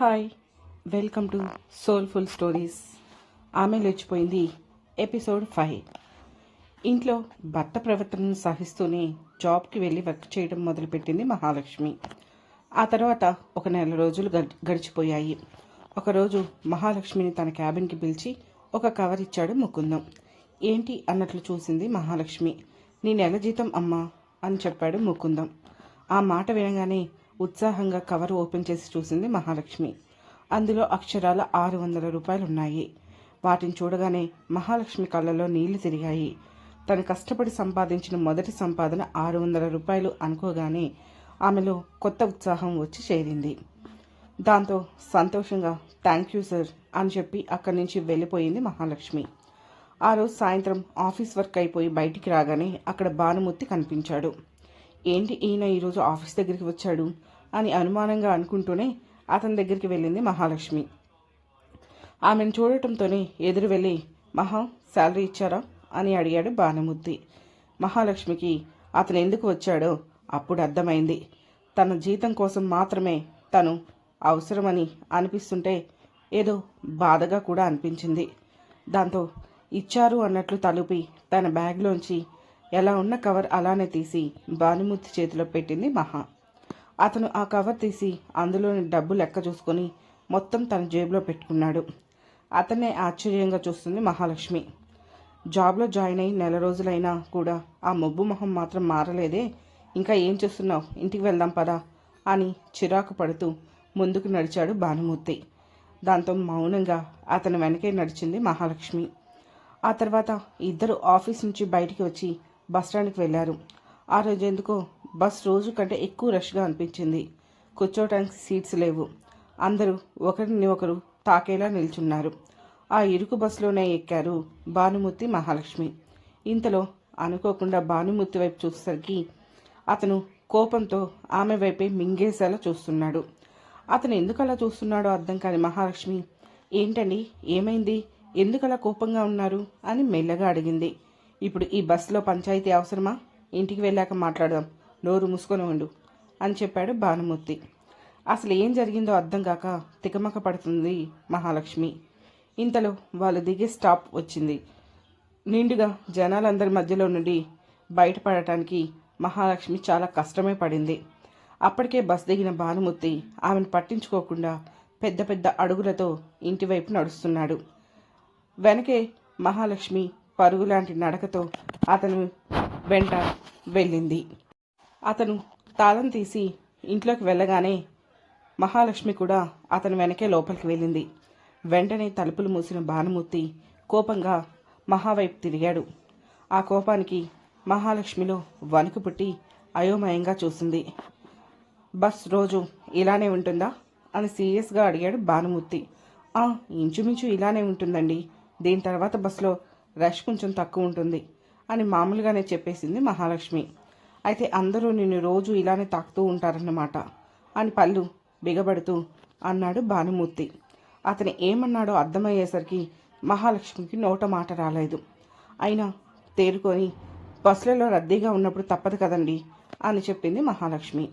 Hi welcome to soulful stories. ఆమె లేచిపోయింది episode five. ఇంట్లో భర్త ప్రవర్తనను సహిస్తూనే జాబ్కి వెళ్ళి వర్క్ చేయడం మొదలుపెట్టింది మహాలక్ష్మి. ఆ తర్వాత ఒక నెల రోజులు గడిచిపోయాయి. ఒకరోజు మహాలక్ష్మిని తన క్యాబిన్కి పిలిచి ఒక కవర్ ఇచ్చాడు ముకుందం. ఏంటి అన్నట్లు చూసింది మహాలక్ష్మి. నీ నెల జీతం అమ్మా అని చెప్పాడు ముకుందం. ఆ మాట వినగానే ఉత్సాహంగా కవర్ ఓపెన్ చేసి చూసింది మహాలక్ష్మి. అందులో అక్షరాల ఆరు వందల రూపాయలు ఉన్నాయి వాటిని చూడగానే మహాలక్ష్మి కళ్ళలో నీళ్ళు తిరిగాయి. తను కష్టపడి సంపాదించిన మొదటి సంపాదన ఆరు వందల రూపాయలు అనుకోగానే ఆమెలో కొత్త ఉత్సాహం వచ్చి చేరింది. దాంతో సంతోషంగా థ్యాంక్ యూ సార్ అని చెప్పి అక్కడి నుంచి వెళ్ళిపోయింది మహాలక్ష్మి. ఆ రోజు సాయంత్రం ఆఫీస్ వర్క్ అయిపోయి బయటికి రాగానే అక్కడ భానుమూర్తి కనిపించాడు. ఏంటి ఈయన ఈరోజు ఆఫీస్ దగ్గరికి వచ్చాడు అని అనుమానంగా అనుకుంటూనే అతని దగ్గరికి వెళ్ళింది మహాలక్ష్మి. ఆమెను చూడటంతోనే ఎదురు వెళ్ళి మహా శాలరీ ఇచ్చారా? అని అడిగాడు భానుమూర్తి మహాలక్ష్మికి అతను ఎందుకు వచ్చాడో అప్పుడు అర్థమైంది. తన జీతం కోసం మాత్రమే తను అవసరమని అనిపిస్తుంటే ఏదో బాధగా కూడా అనిపించింది. దాంతో ఇచ్చారు అన్నట్లు తలుపి తన బ్యాగ్లోంచి ఎలా ఉన్న కవర్ అలానే తీసి భానుమూర్తి చేతిలో పెట్టింది మహా. అతను ఆ కవర్ తీసి అందులోని డబ్బు లెక్క చూసుకొని మొత్తం తన జేబులో పెట్టుకున్నాడు. అతనే ఆశ్చర్యంగా చూస్తుంది మహాలక్ష్మి. జాబ్లో జాయిన్ అయి నెల రోజులైనా కూడా ఆ మొబ్బు మొహం మాత్రం మారలేదే. ఇంకా ఏం చేస్తున్నావు? ఇంటికి వెళ్దాం పదా అని చిరాకు పడుతూ ముందుకు నడిచాడు భానుమూర్తి. దాంతో మౌనంగా అతని వెనకే నడిచింది మహాలక్ష్మి. ఆ తర్వాత ఇద్దరు ఆఫీస్ నుంచి బయటికి వచ్చి బస్టాండ్కి వెళ్ళారు ఆ రోజు ఎందుకో బస్ రోజు కంటే ఎక్కువ రష్గా అనిపించింది. కూర్చోవటానికి సీట్స్ లేవు. అందరూ ఒకరిని ఒకరు తాకేలా నిల్చున్నారు. ఆ ఇరుకు బస్సులోనే ఎక్కారు భానుమూర్తి మహాలక్ష్మి. ఇంతలో అనుకోకుండా భానుమూర్తి వైపు చూసేసరికి అతను కోపంతో ఆమె వైపే మింగేసేలా చూస్తున్నాడు. అతను ఎందుకు అలా చూస్తున్నాడో అర్థం కాని మహాలక్ష్మి ఏంటండి? ఏమైంది? ఎందుకలా కోపంగా ఉన్నారు? అని మెల్లగా అడిగింది. ఇప్పుడు ఈ బస్సులో పంచాయతీ అవసరమా? ఇంటికి వెళ్ళాక మాట్లాడదాం. నోరు మూసుకొని ఉండు అని చెప్పాడు భానుమూర్తి. అసలు ఏం జరిగిందో అర్థం కాక తికమక పడుతుంది మహాలక్ష్మి. ఇంతలో వాళ్ళు దిగే స్టాప్ వచ్చింది. నిండుగా జనాలందరి మధ్యలో నుండి బయటపడటానికి మహాలక్ష్మి చాలా కష్టమే పడింది. అప్పటికే బస్ దిగిన భానుమూర్తి ఆమెను పట్టించుకోకుండా పెద్ద పెద్ద అడుగులతో ఇంటివైపు నడుస్తున్నాడు. వెనకే మహాలక్ష్మి పరుగులాంటి నడకతో అతను వెంట వెళ్ళింది. అతను తాళం తీసి ఇంట్లోకి వెళ్ళగానే మహాలక్ష్మి కూడా అతని వెనకే లోపలికి వెళ్ళింది. వెంటనే తలుపులు మూసిన భానుమూర్తి కోపంగా మహావైపు తిరిగాడు. ఆ కోపానికి మహాలక్ష్మిలో వణుకు పుట్టి అయోమయంగా చూసింది. బస్ రోజు ఇలానే ఉంటుందా? అని సీరియస్గా అడిగాడు భానుమూర్తి. "ఆ, ఇంచుమించు ఇలానే ఉంటుందండి. దీని తర్వాత బస్సులో రష్ కొంచెం తక్కువ ఉంటుంది అని మామూలుగానే చెప్పేసింది మహాలక్ష్మి. అయితే అందరూ నిన్ను రోజు ఇలానే తాకుతూ ఉంటారన్నమాట అని పళ్ళు బిగబడుతూ అన్నాడు భానుమూర్తి. అతను ఏమన్నాడో అర్థమయ్యేసరికి మహాలక్ష్మికి నోట మాట రాలేదు. అయినా తేరుకొని బస్సులలో రద్దీగా ఉన్నప్పుడు తప్పదు కదండి అని చెప్పింది మహాలక్ష్మి.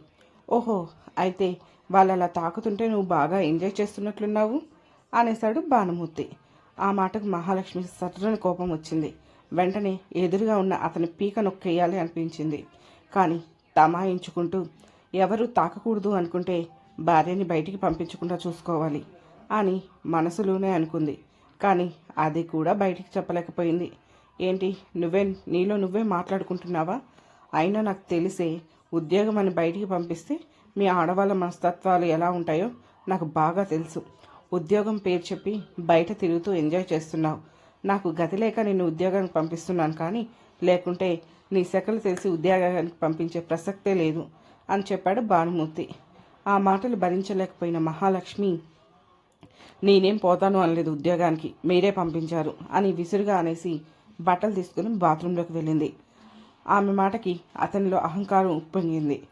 ఓహో అయితే వాళ్ళు అలా తాకుతుంటే నువ్వు బాగా ఎంజాయ్ చేస్తున్నట్లున్నావు అనేశాడు భానుమూర్తి. ఆ మాటకు మహాలక్ష్మి సటరని కోపం వచ్చింది. వెంటనే ఎదురుగా ఉన్న అతని పీక నొక్కేయాలి అనిపించింది. కానీ తమాయించుకుంటూ ఎవరు తాకకూడదు అనుకుంటే భార్యని బయటికి పంపించకుండా చూసుకోవాలి అని మనసులోనే అనుకుంది. కానీ అది కూడా బయటికి చెప్పలేకపోయింది. ఏంటి నువ్వే నీలో నువ్వే మాట్లాడుకుంటున్నావా? అయినా నాకు తెలిసే ఉద్యోగం అని బయటికి పంపిస్తే మీ ఆడవాళ్ళ మనస్తత్వాలు ఎలా ఉంటాయో నాకు బాగా తెలుసు. ఉద్యోగం పేరు చెప్పి బయట తిరుగుతూ ఎంజాయ్ చేస్తున్నావు. నాకు గతి లేక నిన్ను ఉద్యోగానికి పంపిస్తున్నాను కానీ లేకుంటే నీ సెకలు తెలిసి ఉద్యోగానికి పంపించే ప్రసక్తే లేదు అని చెప్పాడు భానుమూర్తి. ఆ మాటలు భరించలేకపోయిన మహాలక్ష్మి నేనేం పోతాను అనలేదు ఉద్యోగానికి మీరే పంపించారు అని విసురుగా అనేసి బట్టలు తీసుకుని బాత్రూంలోకి వెళ్ళింది. ఆమె మాటకి అతనిలో అహంకారం ఉప్పొంగింది.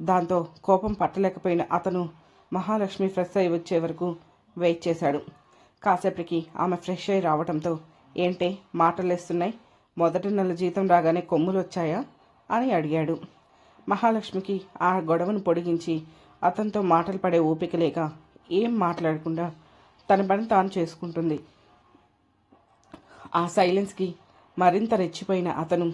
దాంతో కోపం పట్టలేకపోయిన అతను మహాలక్ష్మి ఫ్రెష్ అయి వచ్చే వరకు వెయిట్ చేశాడు. కాసేపటికి ఆమె ఫ్రెష్ అయి రావడంతో ఏంటే మాటలేస్తున్నాయి? మొదటి నెల జీతం రాగానే కొమ్ములు వచ్చాయా? అని అడిగాడు. మహాలక్ష్మికి ఆ గొడవను పొడిగించి అతనితో మాటలు పడే ఓపిక లేక ఏం మాట్లాడకుండా తన పని తాను చేసుకుంటుంది. ఆ సైలెన్స్కి మరింత రెచ్చిపోయిన అతను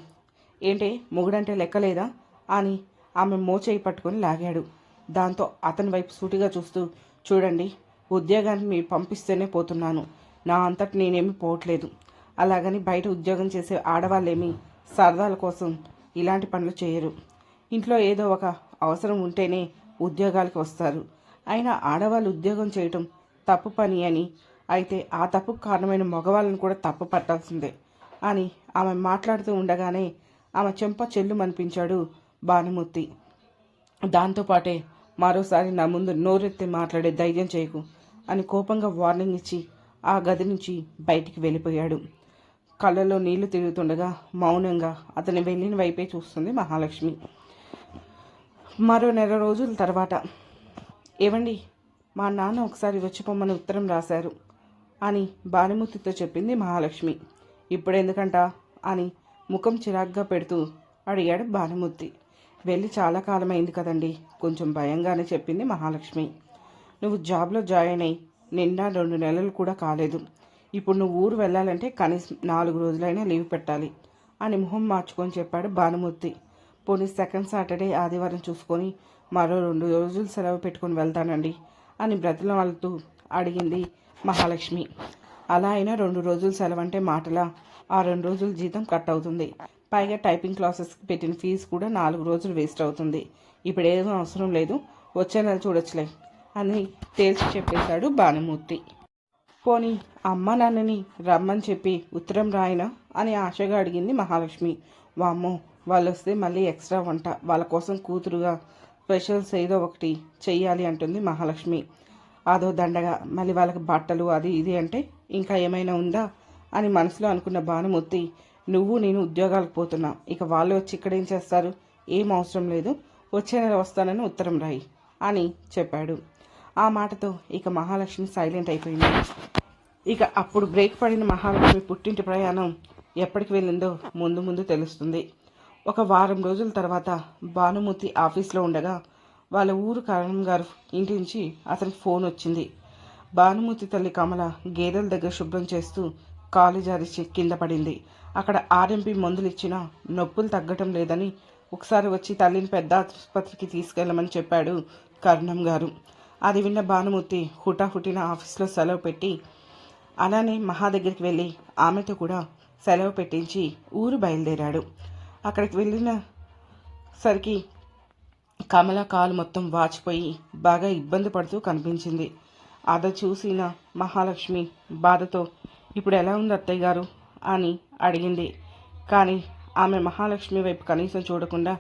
ఏంటే మొగుడంటే లెక్కలేదా అని ఆమె మోచేయి పట్టుకొని లాగాడు. దాంతో అతని వైపు సూటిగా చూస్తూ చూడండి ఉద్యోగాన్ని పంపిస్తేనే పోతున్నాను. నా అంతటి నేనేమి పోవట్లేదు. అలాగని బయట ఉద్యోగం చేసే ఆడవాళ్ళేమి సరదాల కోసం ఇలాంటి పనులు చేయరు. ఇంట్లో ఏదో ఒక అవసరం ఉంటేనే ఉద్యోగాలకు వస్తారు. అయినా ఆడవాళ్ళు ఉద్యోగం చేయటం తప్పు పని అని అయితే ఆ తప్పుకు కారణమైన మగవాళ్ళని కూడా తప్పు పట్టాల్సిందే అని ఆమె మాట్లాడుతూ ఉండగానే ఆమె చెంప చెల్లుమనిపించాడు భానుమూర్తి. దాంతోపాటే మరోసారి నా ముందు నోరెత్తి మాట్లాడే ధైర్యం చేయకు అని కోపంగా వార్నింగ్ ఇచ్చి ఆ గది నుంచి బయటికి వెళ్ళిపోయాడు. కళ్ళలో నీళ్ళు తిరుగుతుండగా మౌనంగా అతని వెళ్ళిన వైపే చూస్తుంది మహాలక్ష్మి. మరో నెల రోజుల తర్వాత. ఏవండి మా నాన్న ఒకసారి వచ్చి పొమ్మని ఉత్తరం రాశారు అని భానుమూర్తితో చెప్పింది మహాలక్ష్మి. ఇప్పుడెందుకంట అని ముఖం చిరాగ్గా పెడుతూ అడిగాడు భానుమూర్తి. వెళ్ళి చాలా కాలమైంది కదండి. కొంచెం భయంగానే చెప్పింది మహాలక్ష్మి. నువ్వు జాబ్లో జాయిన్ అయ్యి నిన్న రెండు నెలలు కూడా కాలేదు. ఇప్పుడు నువ్వు ఊరు వెళ్ళాలంటే కనీసం నాలుగు రోజులైనా లీవ్ పెట్టాలి అని మొహం మార్చుకొని చెప్పాడు భానుమూర్తి. పోనీ సెకండ్ సాటర్డే ఆదివారం చూసుకొని మరో రెండు రోజులు సెలవు పెట్టుకొని వెళ్తానండి అని బ్రతిలాడుతూ అడిగింది మహాలక్ష్మి. అలా అయినా రెండు రోజులు సెలవు అంటే మాటలా? ఆ రెండు రోజులు జీతం కట్ అవుతుంది. పైగా టైపింగ్ క్లాసెస్కి పెట్టిన ఫీజు కూడా నాలుగు రోజులు వేస్ట్ అవుతుంది. ఇప్పుడు ఏమీ అవసరం లేదు. వచ్చే నెల చూడొచ్చులే అని తేల్చి చెప్పేశాడు భానుమూర్తి. పోనీ అమ్మ నాన్నని రమ్మని చెప్పి ఉత్తరం రాయినా అని ఆశగా అడిగింది మహాలక్ష్మి. వామ్మో వాళ్ళు వస్తే మళ్ళీ ఎక్స్ట్రా వంట. వాళ్ళ కోసం కూతురుగా స్పెషల్స్ ఏదో ఒకటి చెయ్యాలి అంటుంది మహాలక్ష్మి. అదో దండగా మళ్ళీ వాళ్ళకి బట్టలు అది ఇది అంటే ఇంకా ఏమైనా ఉందా అని మనసులో అనుకున్న భానుమూర్తి నువ్వు నేను ఉద్యోగాలకు పోతున్నా. ఇక వాళ్ళు వచ్చి ఇక్కడ ఏం చేస్తారు? ఏం అవసరం లేదు. వచ్చే నెల వస్తానని ఉత్తరం రాయి అని చెప్పాడు. ఆ మాటతో ఇక మహాలక్ష్మి సైలెంట్ అయిపోయింది. ఇక అప్పుడు బ్రేక్ పడిన మహాలక్ష్మి పుట్టింటి ప్రయాణం ఎప్పటికి వెళ్ళిందో ముందు ముందు తెలుస్తుంది. ఒక వారం రోజుల తర్వాత భానుమూర్తి ఆఫీస్లో ఉండగా వాళ్ళ ఊరు కారణం గారు ఇంటి నుంచి అతనికి ఫోన్ వచ్చింది. భానుమూర్తి తల్లి కమల గేదెల దగ్గర శుభ్రం చేస్తూ కాలు జారిచి కింద పడింది. అక్కడ ఆర్ఎంపీ మందులు ఇచ్చినా నొప్పులు తగ్గటం లేదని ఒకసారి వచ్చి తల్లిని పెద్ద ఆసుపత్రికి తీసుకెళ్ళమని చెప్పాడు కర్ణం గారు. అది విన్న భానుమూర్తి హుటాహుటిన ఆఫీస్లో సెలవు పెట్టి అలానే మహా దగ్గరికి వెళ్ళి ఆమెతో కూడా సెలవు పెట్టించి ఊరు బయలుదేరాడు. అక్కడికి వెళ్ళిన సరికి కమల కాలు మొత్తం వాచిపోయి బాగా ఇబ్బంది పడుతూ కనిపించింది. అది చూసిన మహాలక్ష్మి బాధతో ఇప్పుడు ఎలా ఉంది అత్తయ్య గారు? అని అడిగింది. కానీ ఆమె మహాలక్ష్మి వైపు కనీసం చూడకుండా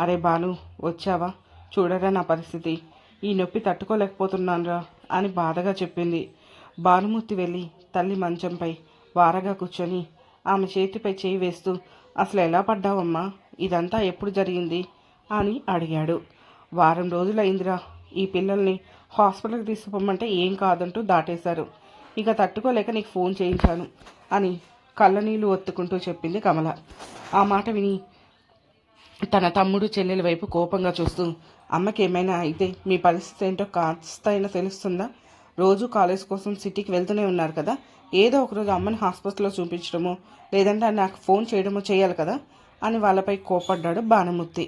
అరే బాను వచ్చావా? చూడరా నా పరిస్థితి. ఈ నొప్పి తట్టుకోలేకపోతున్నానురా అని బాధగా చెప్పింది. భానుమూర్తి వెళ్ళి తల్లి మంచంపై వారగా కూర్చొని ఆమె చేతిపై చేయి వేస్తూ అసలు ఎలా పడ్డావమ్మా? ఇదంతా ఎప్పుడు జరిగింది? అని అడిగాడు. వారం రోజులైందిరా. ఈ పిల్లల్ని హాస్పిటల్కి తీసుకుపోమంటే ఏం కాదంటూ దాటేశారు. ఇక తట్టుకోలేక నీకు ఫోన్ చేయించాను అని కళ్ళనీళ్ళు ఒత్తుకుంటూ చెప్పింది కమల. ఆ మాట విని తన తమ్ముడు చెల్లెల వైపు కోపంగా చూస్తూ అమ్మకి ఏమైనా అయితే మీ పరిస్థితి ఏంటో కాస్త అయినా తెలుస్తుందా? రోజు కాలేజ్ కోసం సిటీకి వెళ్తూనే ఉన్నారు కదా. ఏదో ఒకరోజు అమ్మని హాస్పిటల్లో చూపించడమో లేదంటే నాకు ఫోన్ చేయడమో చేయాలి కదా అని వాళ్ళపై కోపడ్డాడు బాణమూర్తి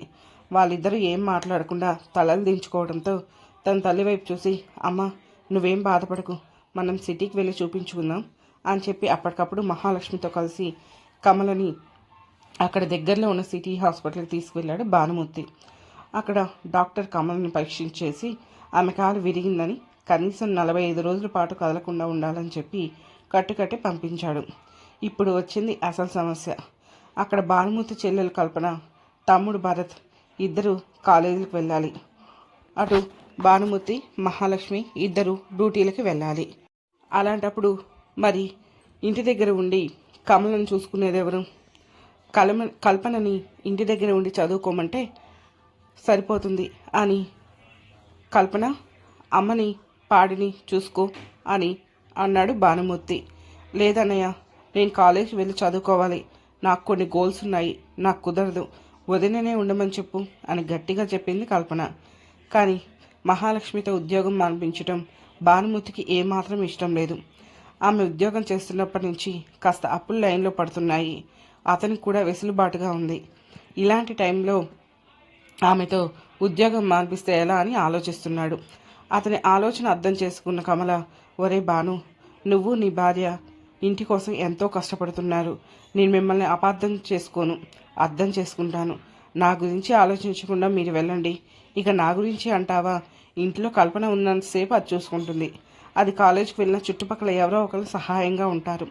వాళ్ళిద్దరూ ఏం మాట్లాడకుండా తలలు దించుకోవడంతో తన తల్లి వైపు చూసి అమ్మ నువ్వేం బాధపడకు. మనం సిటీకి వెళ్ళి చూపించుకుందాం. అని చెప్పి అప్పటికప్పుడు మహాలక్ష్మితో కలిసి కమలని అక్కడ దగ్గరలో ఉన్న సిటీ హాస్పిటల్కి తీసుకువెళ్ళాడు భానుమూర్తి. అక్కడ డాక్టర్ కమల్ని పరీక్షించేసి ఆమె కాలు విరిగిందని కనీసం నలభై ఐదు రోజుల పాటు కదలకుండా ఉండాలని చెప్పి కట్టుకట్టి పంపించాడు. ఇప్పుడు వచ్చింది అసలు సమస్య. అక్కడ భానుమూర్తి చెల్లెలు కల్పన తమ్ముడు భరత్ ఇద్దరు కాలేజీలకు వెళ్ళాలి. అటు భానుమూర్తి మహాలక్ష్మి ఇద్దరు డ్యూటీలకు వెళ్ళాలి. అలాంటప్పుడు మరి ఇంటి దగ్గర ఉండి కమలను చూసుకునేది ఎవరు? కలమ కల్పనని ఇంటి దగ్గర ఉండి చదువుకోమంటే సరిపోతుంది అని కల్పన అమ్మని పాడిని చూసుకో అని అన్నాడు భానుమూర్తి. లేదన్నయ్య నేను కాలేజ్ వెళ్ళి చదువుకోవాలి. నాకు కొన్ని గోల్స్ ఉన్నాయి. నాకు కుదరదు. వదిననే ఉండమని చెప్పు అని గట్టిగా చెప్పింది కల్పన. కానీ మహాలక్ష్మితో ఉద్యోగం మానిపించటం భానుమూర్తికి ఏమాత్రం ఇష్టం లేదు. ఆమె ఉద్యోగం చేస్తున్నప్పటి నుంచి కాస్త అప్పులు లైన్లో పడుతున్నాయి. అతనికి కూడా వెసులుబాటుగా ఉంది. ఇలాంటి టైంలో ఆమెతో ఉద్యోగం మాన్పిస్తే ఎలా అని ఆలోచిస్తున్నాడు. అతని ఆలోచన అర్థం చేసుకున్న కమల ఒరే బాను నువ్వు నీ భార్య ఇంటి కోసం ఎంతో కష్టపడుతున్నారు. నేను మిమ్మల్ని అపార్థం చేసుకోను అర్థం చేసుకుంటాను. నా గురించి ఆలోచించకుండా మీరు వెళ్ళండి. ఇక నా గురించి అంటావా? ఇంట్లో కల్పన ఉన్నంతసేపు అది చూసుకుంటుంది. అది కాలేజీకి వెళ్ళిన చుట్టుపక్కల ఎవరో ఒకరు సహాయంగా ఉంటారు.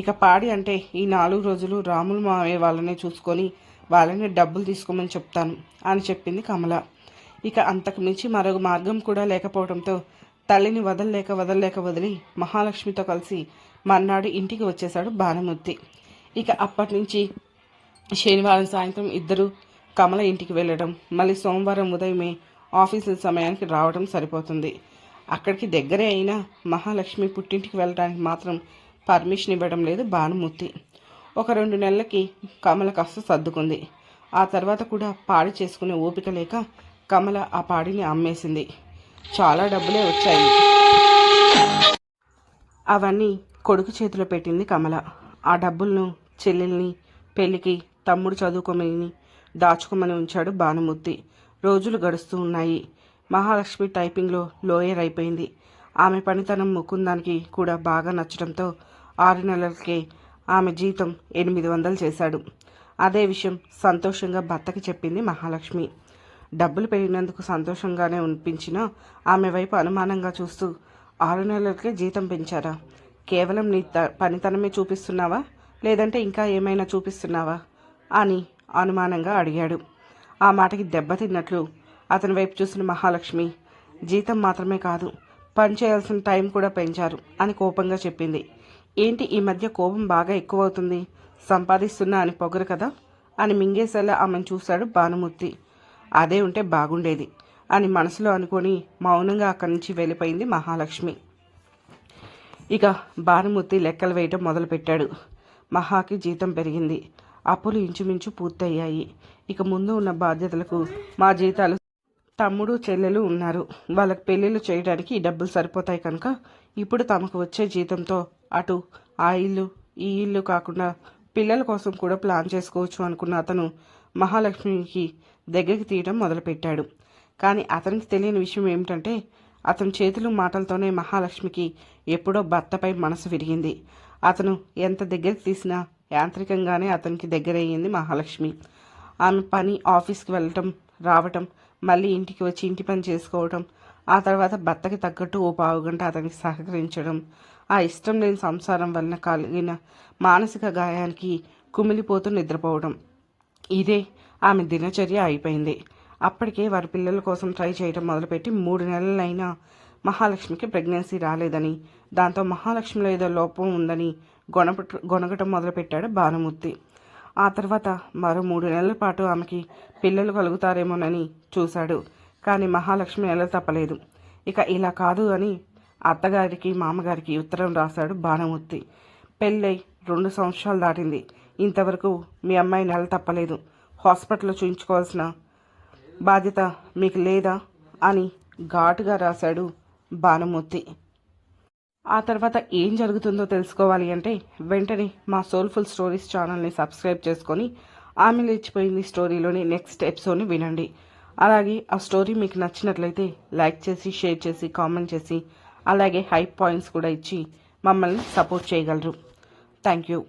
ఇక పాడి అంటే ఈ నాలుగు రోజులు రాములు మావయ్య వాళ్ళనే చూసుకొని వాళ్ళని డబ్బులు తీసుకోమని చెప్తాను అని చెప్పింది కమల. ఇక అంతకు మించి మరొక మార్గం కూడా లేకపోవడంతో తల్లిని వదలలేక వదలలేక వదిలి మహాలక్ష్మితో కలిసి మర్నాడు ఇంటికి వచ్చేశాడు భానుమూర్తి ఇక అప్పటి నుంచి శనివారం సాయంత్రం ఇద్దరు కమల ఇంటికి వెళ్ళడం మళ్ళీ సోమవారం ఉదయమే ఆఫీసుల సమయానికి రావడం సరిపోతుంది. అక్కడికి దగ్గరే అయినా మహాలక్ష్మి పుట్టింటికి వెళ్ళడానికి మాత్రం పర్మిషన్ ఇవ్వడం లేదు భానుమూర్తి. ఒక రెండు నెలలకి కమల కాస్త సర్దుకుంది. ఆ తర్వాత కూడా పాడి చేసుకునే ఓపిక లేక కమల ఆ పాడిని అమ్మేసింది. చాలా డబ్బులే వచ్చాయి. అవన్నీ కొడుకు చేతిలో పెట్టింది కమల. ఆ డబ్బులను చెల్లెల్ని పెళ్ళికి తమ్ముడు చదువుకోమని దాచుకోమని ఉంచాడు భానుమూర్తి. రోజులు గడుస్తూ ఉన్నాయి. మహాలక్ష్మి టైపింగ్లో లోయర్ అయిపోయింది. ఆమె పనితనం ముకుందానికి కూడా బాగా నచ్చడంతో ఆరు నెలలకే ఆమె జీతం ఎనిమిది వందలు చేశాడు. అదే విషయం సంతోషంగా భర్తకి చెప్పింది మహాలక్ష్మి. డబ్బులు పెరిగినందుకు సంతోషంగానే అనిపించినా ఆమె వైపు అనుమానంగా చూస్తూ ఆరు నెలలకే జీతం పెంచారా? కేవలం నీ త పనితనమే చూపిస్తున్నావా? లేదంటే ఇంకా ఏమైనా చూపిస్తున్నావా? అని అనుమానంగా అడిగాడు. ఆ మాటకి దెబ్బతిన్నట్లు అతని వైపు చూసిన మహాలక్ష్మి జీతం మాత్రమే కాదు పని చేయాల్సిన టైం కూడా పెంచారు అని కోపంగా చెప్పింది. ఏంటి ఈ మధ్య కోపం బాగా ఎక్కువ అవుతుంది సంపాదిస్తున్నా అని పొగరు కదా? అని మింగేసేలా ఆమెను చూశాడు భానుమూర్తి. అదే ఉంటే బాగుండేది అని మనసులో అనుకొని మౌనంగా అక్కడి నుంచి వెళ్ళిపోయింది మహాలక్ష్మి. ఇక భానుమూర్తి లెక్కలు వేయటం మొదలుపెట్టాడు. మహాకి జీతం పెరిగింది. అప్పులు ఇంచుమించు పూర్తయ్యాయి. ఇక ముందు ఉన్న బాధ్యతలకు మా జీతాలు తమ్ముడు చెల్లెలు ఉన్నారు. వాళ్ళకి పెళ్ళిళ్ళు చేయడానికి ఈ డబ్బులు సరిపోతాయి కనుక ఇప్పుడు తమకు వచ్చే జీతంతో అటు ఆ ఇల్లు ఈ ఇల్లు కాకుండా పిల్లల కోసం కూడా ప్లాన్ చేసుకోవచ్చు అనుకున్న అతను మహాలక్ష్మికి దగ్గరికి తీయడం మొదలుపెట్టాడు. కానీ అతనికి తెలియని విషయం ఏమిటంటే అతని చేతులు మాటలతోనే మహాలక్ష్మికి ఎప్పుడో భర్తపై మనసు విరిగింది. అతను ఎంత దగ్గరికి తీసినా యాంత్రికంగానే అతనికి దగ్గరయ్యింది మహాలక్ష్మి. ఆమె పని ఆఫీస్కి వెళ్ళటం రావటం మళ్ళీ ఇంటికి వచ్చి ఇంటి పని చేసుకోవటం ఆ తర్వాత భర్తకి తగ్గట్టు ఓ పావుగంట అతనికి సహకరించడం ఆ ఇష్టం లేని సంసారం వలన కలిగిన మానసిక గాయానికి కుమిలిపోతూ నిద్రపోవడం. ఇదే ఆమె దినచర్య అయిపోయింది. అప్పటికే వారి పిల్లల కోసం ట్రై చేయడం మొదలుపెట్టి మూడు నెలలైనా మహాలక్ష్మికి ప్రెగ్నెన్సీ రాలేదని దాంతో మహాలక్ష్మిలో ఏదో లోపం ఉందని గొనపట గొనగటం మొదలుపెట్టాడు భానుమూర్తి. ఆ తర్వాత మరో మూడు నెలల పాటు ఆమెకి పిల్లలు కలుగుతారేమోనని చూశాడు. కానీ మహాలక్ష్మి నెల తప్పలేదు. ఇక ఇలా కాదు అని అత్తగారికి మామగారికి ఉత్తరం రాశాడు భానుమూర్తి. పెళ్ళై రెండు సంవత్సరాలు దాటింది. ఇంతవరకు మీ అమ్మాయి నెల తప్పలేదు. హాస్పిటల్లో చూయించుకోవాల్సిన బాధ్యత మీకు లేదా అని ఘాటుగా రాశాడు భానుమూర్తి. ఆ తర్వాత ఏం జరుగుతుందో తెలుసుకోవాలి అంటే వెంటనే మా సోల్ఫుల్ స్టోరీస్ ఛానల్ని సబ్స్క్రైబ్ చేసుకొని ఆమె లేచిపోయింది స్టోరీలోని నెక్స్ట్ ఎపిసోడ్ని వినండి. అలాగే ఆ స్టోరీ మీకు నచ్చినట్లయితే లైక్ చేసి షేర్ చేసి కామెంట్ చేసి అలాగే హై పాయింట్స్ కూడా ఇచ్చి మమ్మల్ని సపోర్ట్ చేయగలరు. Thank you